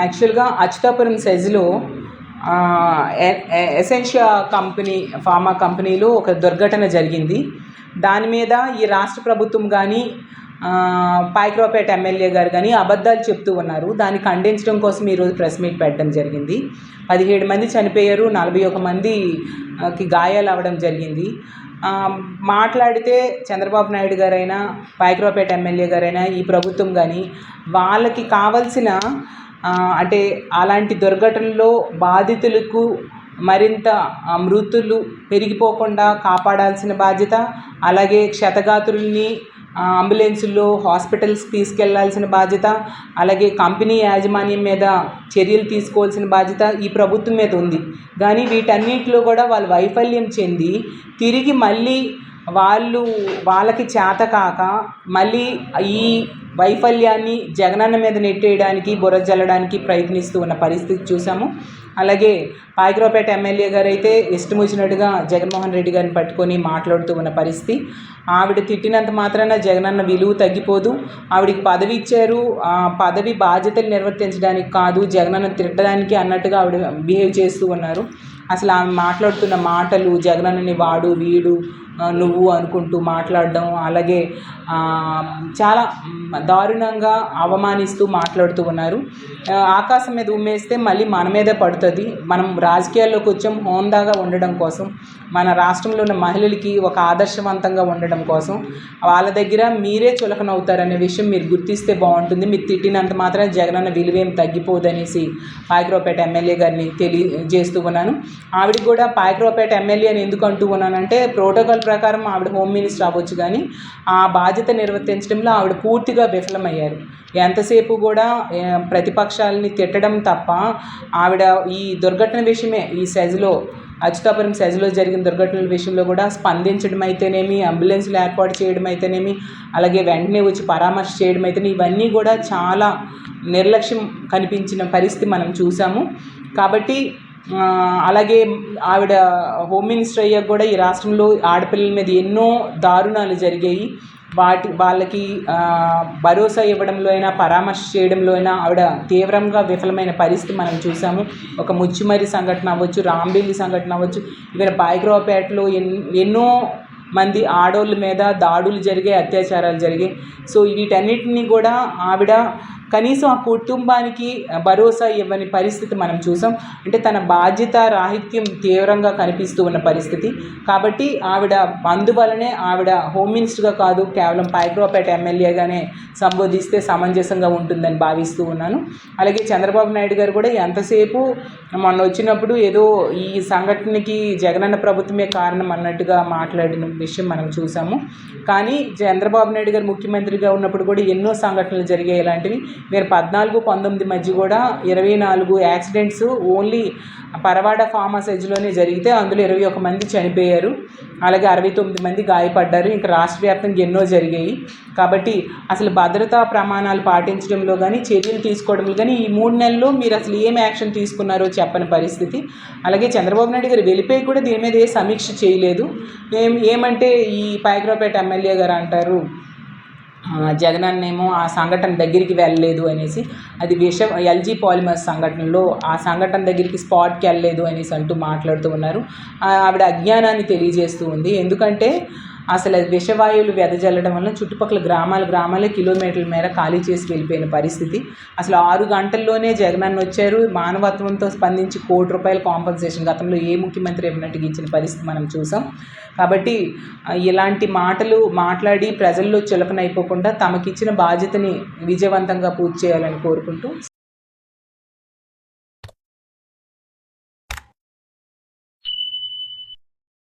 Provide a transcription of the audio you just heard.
యాక్చువల్గా అచ్యుతాపురం సెజ్లో Essentia company pharma కంపెనీలో ఒక దుర్ఘటన జరిగింది. దాని మీద ఈ రాష్ట్ర ప్రభుత్వం కానీ పాయక్రావుపేట ఎమ్మెల్యే గారు కానీ అబద్ధాలు చెప్తూ ఉన్నారు. దాన్ని ఖండించడం కోసం ఈరోజు ప్రెస్ మీట్ పెట్టడం జరిగింది. పదిహేడు మంది చనిపోయారు నలభై ఒక మందికి గాయాలు అవ్వడం జరిగింది. మాట్లాడితే చంద్రబాబు నాయుడు గారైనా పాయక్రావుపేట ఎమ్మెల్యే గారైనా ఈ ప్రభుత్వం కానీ వాళ్ళకి కావలసిన అంటే అలాంటి దుర్ఘటనలో బాధితులకు మరింత మృతులు పెరిగిపోకుండా కాపాడాల్సిన బాధ్యత అలాగే క్షతగాతుల్ని అంబులెన్సుల్లో హాస్పిటల్స్కి తీసుకెళ్ళాల్సిన బాధ్యత అలాగే కంపెనీ యాజమాన్యం మీద చర్యలు తీసుకోవాల్సిన బాధ్యత ఈ ప్రభుత్వం మీద ఉంది. కానీ వీటన్నిటిలో కూడా వాళ్ళు వైఫల్యం చెంది తిరిగి మళ్ళీ వాళ్ళు వాళ్ళకి చేత కాక మళ్ళీ ఈ వైఫల్యాన్ని జగనన్న మీద నెట్టేయడానికి బుర్ర జల్లడానికి ప్రయత్నిస్తూ ఉన్న పరిస్థితి చూసాము. అలాగే పాయకరావుపేట ఎమ్మెల్యే గారు అయితే ఇష్టం వచ్చినట్టుగా జగన్మోహన్ రెడ్డి గారిని పట్టుకొని మాట్లాడుతూ ఉన్న పరిస్థితి. ఆవిడ తిట్టినంత మాత్రాన జగనన్న విలువ తగ్గిపోదు. ఆవిడకి పదవి ఇచ్చారు. ఆ పదవి బాధ్యతలు నిర్వర్తించడానికి కాదు జగనన్న తిట్టడానికి అన్నట్టుగా ఆవిడ బిహేవ్ చేస్తూ ఉన్నారు. అసలు ఆమె మాట్లాడుతున్న మాటలు జగనన్నని వాడు వీడు నువ్వు అనుకుంటూ మాట్లాడడం అలాగే చాలా దారుణంగా అవమానిస్తూ మాట్లాడుతూ ఉన్నారు. ఆకాశం మీద ఉమ్మేస్తే మళ్ళీ మన మీదే పడుతుంది. మనం రాజకీయాల్లోకి వచ్చాం హోందాగా ఉండడం కోసం మన రాష్ట్రంలో ఉన్న మహిళలకి ఒక ఆదర్శవంతంగా ఉండడం కోసం వాళ్ళ దగ్గర మీరే చులకనవుతారనే విషయం మీరు గుర్తిస్తే బాగుంటుంది. మీరు తిట్టినంత మాత్రం జగనన్న విలువేం తగ్గిపోదనేసి పాయకరావుపేట ఎమ్మెల్యే గారిని తెలియజేస్తూ ఉన్నాను. ఆవిడకి కూడా పాయకరావుపేట ఎమ్మెల్యే అని ఎందుకు అంటూ ఉన్నానంటే ప్రోటోకాల్ ప్రకారం ఆవిడ హోమ్ మినిస్టర్ అవ్వచ్చు కానీ ఆ బాధ్యత నిర్వర్తించడంలో ఆవిడ పూర్తిగా విఫలమయ్యారు. ఎంతసేపు కూడా ప్రతిపక్షాలని తిట్టడం తప్ప ఆవిడ ఈ దుర్ఘటన విషయమే ఈ సెజ్లో అచ్యుతాపురం సెజ్లో జరిగిన దుర్ఘటనల విషయంలో కూడా స్పందించడం అయితేనేమి అంబులెన్స్లు ఏర్పాటు చేయడం అయితేనేమి అలాగే వెంటనే వచ్చి పరామర్శ చేయడం అయితేనే ఇవన్నీ కూడా చాలా నిర్లక్ష్యం కనిపించిన పరిస్థితి మనం చూసాము. కాబట్టి అలాగే ఆవిడ హోమ్ మినిస్టర్ అయ్యాక కూడా ఈ రాష్ట్రంలో ఆడపిల్లల మీద ఎన్నో దారుణాలు జరిగాయి. వాటి వాళ్ళకి భరోసా ఇవ్వడంలో అయినా పరామర్శ చేయడంలో అయినా ఆవిడ తీవ్రంగా విఫలమైన పరిస్థితి మనం చూసాము. ఒక ముచ్చిమరి సంఘటన అవ్వచ్చు రాంబిల్లి సంఘటన అవ్వచ్చు ఇక్కడ బాయిగ్రావుపేటలో ఎన్ ఎన్నో మంది ఆడోళ్ళ మీద దాడులు జరిగాయి అత్యాచారాలు జరిగాయి. సో వీటన్నిటిని కూడా ఆవిడ కనీసం ఆ కుటుంబానికి భరోసా ఇవ్వని పరిస్థితి మనం చూసాం. అంటే తన బాధ్యత రాహిత్యం తీవ్రంగా కనిపిస్తూ ఉన్న పరిస్థితి. కాబట్టి ఆవిడ అందువలనే ఆవిడ హోమ్ మినిస్టర్గా కాదు కేవలం పైక్రోపేట ఎమ్మెల్యేగానే సంబోధిస్తే సమంజసంగా ఉంటుందని భావిస్తూ ఉన్నాను. అలాగే చంద్రబాబు నాయుడు గారు కూడా ఎంతసేపు మొన్న వచ్చినప్పుడు ఏదో ఈ సంఘటనకి జగనన్న ప్రభుత్వమే కారణం అన్నట్టుగా మాట్లాడిన విషయం మనం చూసాము. కానీ చంద్రబాబు నాయుడు గారు ముఖ్యమంత్రిగా ఉన్నప్పుడు కూడా ఎన్నో సంఘటనలు జరిగాయి ఇలాంటివి. మీరు పద్నాలుగు పంతొమ్మిది మధ్య కూడా ఇరవై నాలుగు యాక్సిడెంట్స్ ఓన్లీ పరవాడ ఫార్మా సెజ్లోనే జరిగితే అందులో ఇరవై ఒక మంది చనిపోయారు. అలాగే అరవై తొమ్మిది మంది గాయపడ్డారు. ఇంకా రాష్ట్ర వ్యాప్తంగా ఎన్నో జరిగాయి. కాబట్టి అసలు భద్రతా ప్రమాణాలు పాటించడంలో కానీ చర్యలు తీసుకోవడంలో కానీ ఈ మూడు నెలల్లో మీరు అసలు ఏం యాక్షన్ తీసుకున్నారో చెప్పని పరిస్థితి. అలాగే చంద్రబాబు నాయుడు గారు వెళ్ళిపోయి కూడా దీని మీద ఏ సమీక్ష చేయలేదు. ఏం ఏమంటే ఈ పాయకరావుపేట ఎమ్మెల్యే గారు అంటారు జగన్ అన్నేమో ఏమో ఆ సంఘటన దగ్గరికి వెళ్ళలేదు అనేసి అది విష ఎల్జీ పాలిమర్స్ సంఘటనలో ఆ సంఘటన దగ్గరికి స్పాట్కి వెళ్ళలేదు అనేసి అంటూ మాట్లాడుతూ ఉన్నారు. ఆవిడ అజ్ఞానాన్ని తెలియజేస్తూ ఉంది. ఎందుకంటే అసలు అది విషవాయువులు వెదజల్లడం వల్ల చుట్టుపక్కల గ్రామాలు గ్రామాలే కిలోమీటర్ల మేర ఖాళీ చేసి వెళ్ళిపోయిన పరిస్థితి. అసలు ఆరు గంటల్లోనే జగనన్న వచ్చారు. మానవత్వంతో స్పందించి కోటి రూపాయల కాంపన్సేషన్ గతంలో ఏ ముఖ్యమంత్రి ఇవ్వనట్టుగా ఇచ్చిన పరిస్థితి మనం చూసాం. కాబట్టి ఇలాంటి మాటలు మాట్లాడి ప్రజల్లో చులకనైపోకుండా తమకిచ్చిన బాధ్యతని విజయవంతంగా పూర్తి చేయాలని కోరుకుంటూ